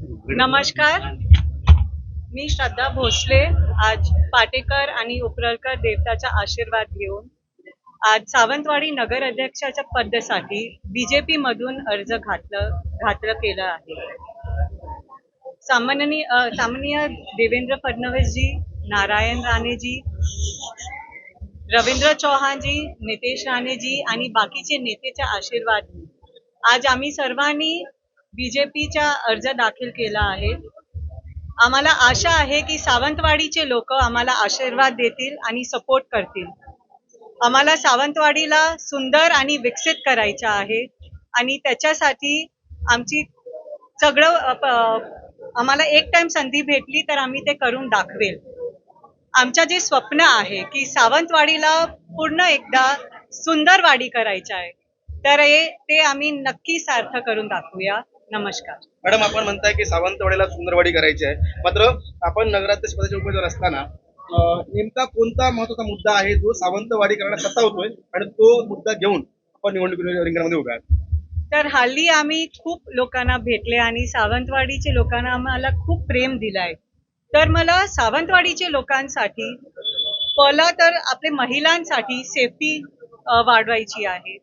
नमस्कार. मी श्रद्धा भोसले. आज पाटेकर आणि उपरळकर देवताचा आशीर्वाद घेऊन आज सावंतवाडी नगर अध्यक्षाच्या पदासाठी बीजेपी मधून अर्ज घातलं घातलं केलं आहे. सामाननी सामान्य देवेंद्र फडणवीसजी नारायण राणेजी रवींद्र चौहानजी नितेश राणेजी आणि बाकीचे नेतेच्या आशीर्वाद. आज आम्ही सर्वांनी बीजेपीचा अर्ज दाखल केला आहे. आम्हाला आशा आहे की सावंतवाडीचे लोक आम्हाला आशीर्वाद देतील आणि सपोर्ट करतील. आम्हाला सावंतवाडीला सुंदर आणि विकसित करायचं आहे आणि त्याच्यासाठी आमची सगळं आम्हाला एक टाइम संधी भेटली तर आम्ही ते करून दाखवेल. आमचं जे स्वप्न आहे की सावंतवाडीला पूर्ण एकदा सुंदर वाडी करायचं आहे. तर हे ते आम्ही नक्की सार्थ करून दाखवूया. नमस्कार. मॅडम आपण म्हणताय की सावंतवाडीला सुंदरवाडी करायची आहे. मात्र आपण नगराध्यक्ष पदाचे उमेदवार असताना अं, नेमका कोणता महत्त्वाचा मुद्दा आहे जो सावंतवाडी सत्ता होतोय आणि तो मुद्दा घेऊन आपण निवडणूक रिंगणामध्ये उभे आहात? तर हल्ली आम्ही खूप लोकांना भेटले आणि सावंतवाडीचे लोकांना आम्हाला खूप प्रेम दिलाय. तर मला सावंतवाडीचे लोकांसाठी पहिला तर आपले महिलांसाठी सेफ्टी वाढवायची आहे.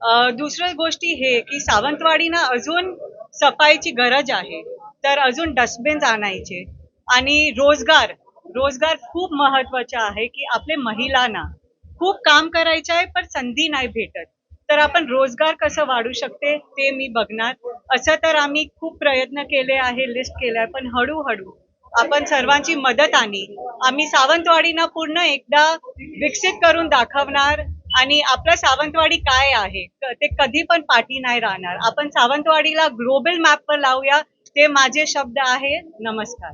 अ, दुसरी गोष्टी हे की सावंतवाडीना अजून सफाईची गरज आहे. तर अजून डस्टबिन्स आणायचे. आणि रोजगार रोजगार खूप महत्त्वाचा आहे की आपले महिलांना खूप काम करायचं आहे पण संधी नाही भेटत. तर आपण रोजगार कसं वाढू शकते ते मी बघणार. असं तर आम्ही खूप प्रयत्न केले आहे लिस्ट केलाय पण हळूहळू आपण सर्वांची मदत आणि आम्ही सावंतवाडीना पूर्ण एकदा विकसित करून दाखवणार. आणि आपलं सावंतवाडी काय आहे? ते कधी पण पाठी नाही राहणार. आपण सावंतवाडीला ग्लोबल मॅपवर लावूया. ते माझे शब्द आहे. नमस्कार.